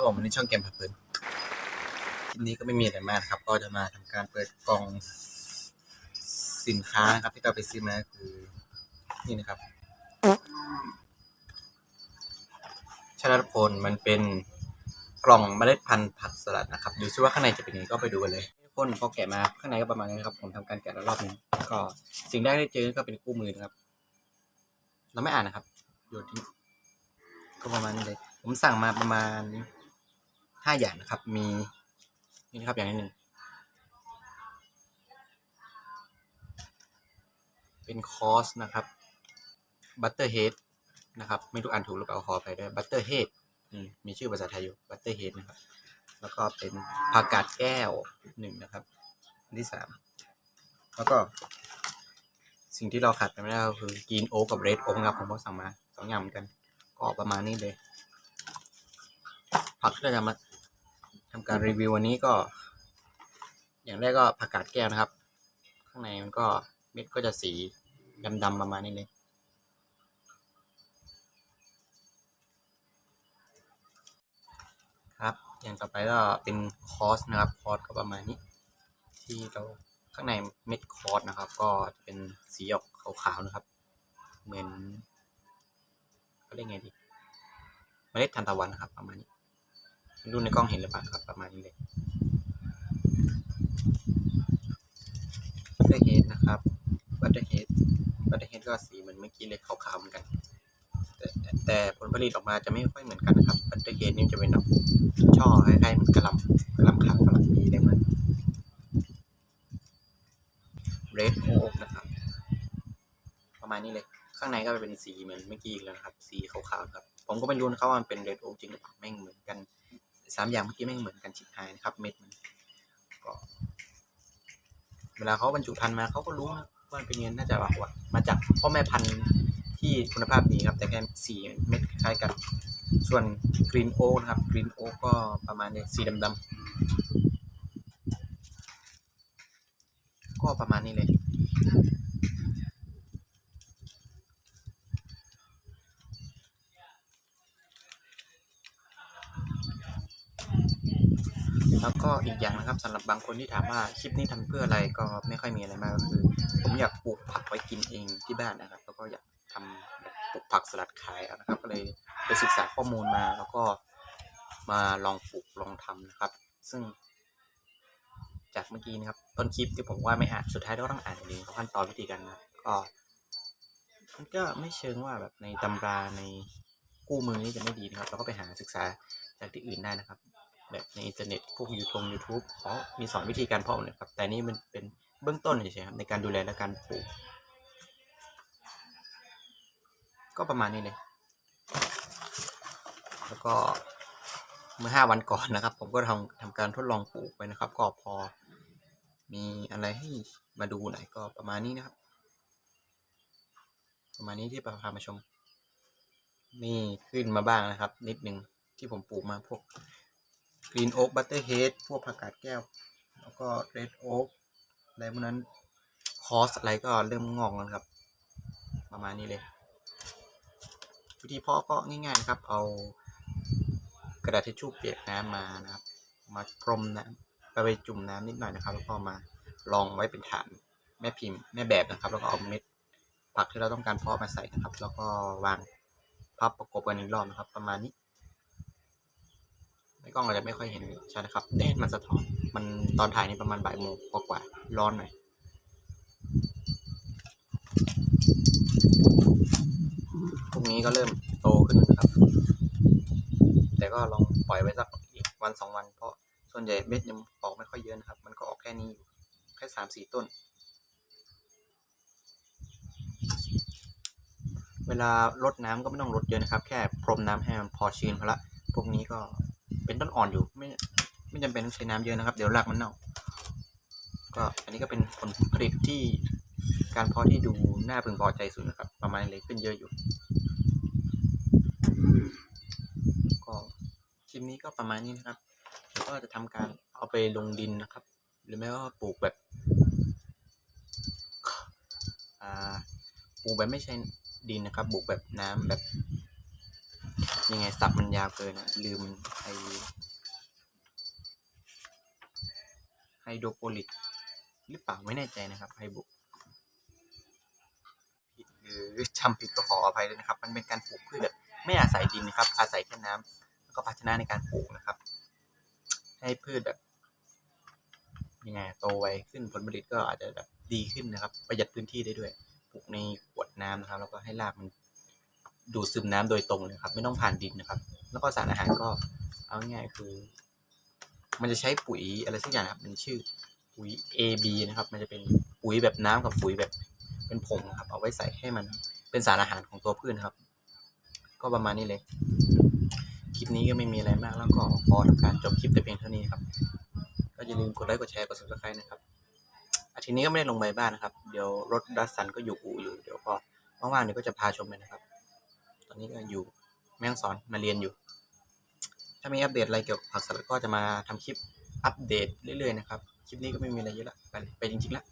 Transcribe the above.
ครับผมวันนี้ช่องเกมผัดเพลินคลิปนี้ก็ไม่มีอะไรมากครับ ก็จะมาทำการเปิดกล่องสินค้านะครับที่เราไปซื้อมาคือนี่นะครับชาลพลมันเป็นกล่องเมล็ดพันธุ์ผักสลัดนะครับดูซิว่าข้างในจะเป็นยังไงก็ไปดูกันเลยคนพอแกะมาข้างในก็ประมาณนี้นะครับ ผมทำการแกะแล้วรอบนึงก็สิ่งแรกที่เจอก็เป็นคู่มือนะครับ เราไม่อ่านนะครับโยนทิ้งก็ประมาณนี้เลยผมสั่งมาประมาณ ห้าอย่างนะครับ มีนี่นะครับอย่างที่หนึ่งเป็นคอสนะครับบัตเตอร์เฮดนะครับไม่รู้อ่านถูกหรือเปล่าขอไปด้วยบัตเตอร์เฮดมีชื่อภาษาไทยอยู่บัตเตอร์เฮดนะครับ แล้วก็เป็นผักกาดแก้วหนึ่งนะครับอันที่สามแล้วก็ สิ่งที่เราขาดไปไม่ได้ก็คือกีนโอ๊กกับเรดโอ๊กนะครับผมก็สั่งมาสองอย่างเหมือนกัน ก็ประมาณนี้เลยผักที่เราจะมา ทำการรีวิววันนี้ก็ อย่างแรกก็ผักกาดแก้วนะครับ ข้างในมันก็เม็ดก็จะสีดำๆประมาณนี้เลยครับ อย่างต่อไปก็เป็นคอสนะครับคอสก็ประมาณนี้ ที่เราข้างในเม็ดคอสนะครับ ก็จะเป็นสีออกขาวๆนะครับ เหมือนเขาเรียกไงดีเมล็ดทานตะวันนะครับประมาณนี้ ดูในกล้องเห็นหรือเปล่าครับประมาณนี้เลยบัตเตอร์เฮดนะครับบัตเตอร์เฮดบัตเตอร์เฮดก็สีเหมือนเมื่อกี้เลยขาวๆเหมือนกัน แต่แต่ผลผลิตออกมาจะไม่ค่อยเหมือนกันนะครับบัตเตอร์เฮดนี่จะเป็นแบบช่อคล้ายๆเหมือนกระลำกระลำขาวกระลำปีได้เหมือนเรดโอ๊กนะครับ ประมาณนี้เลยข้างในก็เป็นสีเหมือนเมื่อกี้อีกแล้วนะครับ สีขาวๆครับ ผมก็ไม่รู้นะครับว่ามันเป็นเรดโอ๊กจริงหรือเปล่าแม่งเหมือนกัน สามอย่างเมื่อกี้แม่งเหมือนกันชิบหายนะครับ เม็ดมันก็เวลาเขาบรรจุพันธุ์มาเขาก็รู้ว่ามันเป็นเงินน่าจะว่ามาจากพ่อแม่พันธุ์ที่คุณภาพดีครับ แต่แค่สีเม็ดคล้ายกัน ส่วนกรีนโอ๊กนะครับกรีนโอ๊กก็ประมาณนี้สีดำๆก็ประมาณนี้เลย แล้วก็อีกอย่างนะครับสำหรับบางคนที่ถามว่าคลิปนี้ทำเพื่ออะไรก็ไม่ค่อยมีอะไรมากก็คือ ผมอยากปลูกผักไว้กินเองที่บ้านนะครับ แล้วก็อยากทำปลูกผักสลัดขายนะครับ ก็เลยไปศึกษาข้อมูลมาแล้วก็มาลองปลูกลองทำนะครับ ซึ่ง จากเมื่อกี้นะครับต้นคลิปที่ผมว่าไม่อ่านสุดท้ายเราต้องอ่านเองขั้นตอนวิธีการนะก็มันก็ไม่เชิงว่าแบบในตำราในกู้มือนี่จะไม่ดีนะครับ เราก็ไปหาศึกษาจากที่อื่นได้นะครับ แบบในอินเทอร์เน็ตพวกยูทูบยูทูบเขามีสอนวิธีการเพาะนะครับ แต่นี่มันเป็นเบื้องต้นเฉยๆครับในการดูแลและการปลูก ก็ประมาณนี้เลย แล้วก็เมื่อห้าวันก่อนนะครับ ผมก็ทำทำการทดลองปลูกไปนะครับ ก็พอมีอะไรให้มาดูหน่อยก็ประมาณนี้นะครับ ประมาณนี้ที่พามาชม นี่ขึ้นมาบ้างนะครับ นิดนึงที่ผมปลูกมาพวก กรีนโอ๊กบัตเตอร์เฮดพวกผักกาดแก้ว แล้วก็เรดโอ๊กอะไรพวกนั้นคอสอะไรก็เริ่มงอกแล้วนครับ ประมาณนี้เลย วิธีเพาะก็ง่ายๆนะครับ เอากระดาษทิชชู่เปียกน้ำมานะครับ มาพรมน้ำไปไปจุ่มน้ำนิดหน่อยนะครับ แล้วก็มาลองไว้เป็นฐานแม่พิมพ์แม่แบบนะครับ แล้วก็เอาเม็ดผักที่เราต้องการเพาะมาใส่นะครับ แล้วก็วางพับประกบกันอีกรอบนะครับ ประมาณนี้ ในกล้องเราจะไม่ค่อยเห็นใช่นะครับแดดมันสะท้อน มันตอนถ่ายนี่ประมาณบ่ายโมงกว่าๆร้อนหน่อยพวกนี้ก็เริ่มโตขึ้นนะครับ แต่ก็ลองปล่อยไว้สักอีกวันสองวัน เพราะส่วนใหญ่เม็ดยังออกไม่ค่อยเยอะนะครับ มันก็ออกแค่นี้อยู่แค่สามสี่ต้น เวลารดน้ำก็ไม่ต้องรดเยอะนะครับ แค่พรมน้ำให้มันพอชื้นพอละ พวกนี้ก็ เป็นต้นอ่อนอยู่ ไม่ไม่จำเป็นต้องใช้น้ำเยอะนะครับ เดี๋ยวรากมันเน่า ก็อันนี้ก็เป็นผลผลิตที่การเพาะที่ดูน่าพึงพอใจสุดนะครับ ประมาณเลยขึ้นเยอะอยู่ ก็คลิปนี้ก็ประมาณนี้นะครับแล้วก็จะทำการเอาไปลงดินนะครับ หรือไม่ก็ปลูกแบบปลูกแบบไม่ใช่ดินนะครับปลูกแบบน้ำแบบ ยังไงสับมันยาวเกินนะลืมไอไฮโดรโปลิก หรือเปล่าไม่แน่ใจนะครับไฮบุผิดหรือจำผิดก็ขออภัยด้วยนะครับ มันเป็นการปลูกพืชแบบไม่อาศัยดินนะครับ อาศัยแค่น้ำแล้วก็ภาชนะในการปลูกนะครับ ให้พืชแบบยังไงโตไวขึ้นผลผลิตก็อาจจะแบบดีขึ้นนะครับ ประหยัดพื้นที่ได้ด้วยปลูกในขวดน้ำนะครับ แล้วก็ให้รากมัน ดูดซึมน้ำโดยตรงเลยครับ ไม่ต้องผ่านดินนะครับ แล้วก็สารอาหารก็เอาง่ายคือ มันจะใช้ปุ๋ยอะไรสักอย่างนะครับมันชื่อปุ๋ย AB นะครับ มันจะเป็นปุ๋ยแบบน้ำกับปุ๋ยแบบเป็นผงครับ เอาไว้ใส่ให้มันเป็นสารอาหารของตัวพืชนะครับ ก็ประมาณนี้เลย คลิปนี้ก็ไม่มีอะไรมากแล้วก็ขอทำการจบคลิปแต่เพียงเท่านี้ครับก็อย่าลืมกดไลค์กดแชร์กด subscribe นะครับอาทิตย์นี้ก็ไม่ได้ลงใบบ้านนะครับ เดี๋ยวรถดัสสันก็อยู่อู่อยู่เดี๋ยวก็ว่างๆเดี๋ยวก็จะพาชมเลยนะครับ นี้ก็อยู่แม่งสอนมาเรียนอยู่ ถ้ามีอัปเดตอะไรเกี่ยวกับผักสลัดก็จะมาทำคลิปอัปเดตเรื่อยๆนะครับ คลิปนี้ก็ไม่มีอะไรเยอะละไปไปจริงๆละ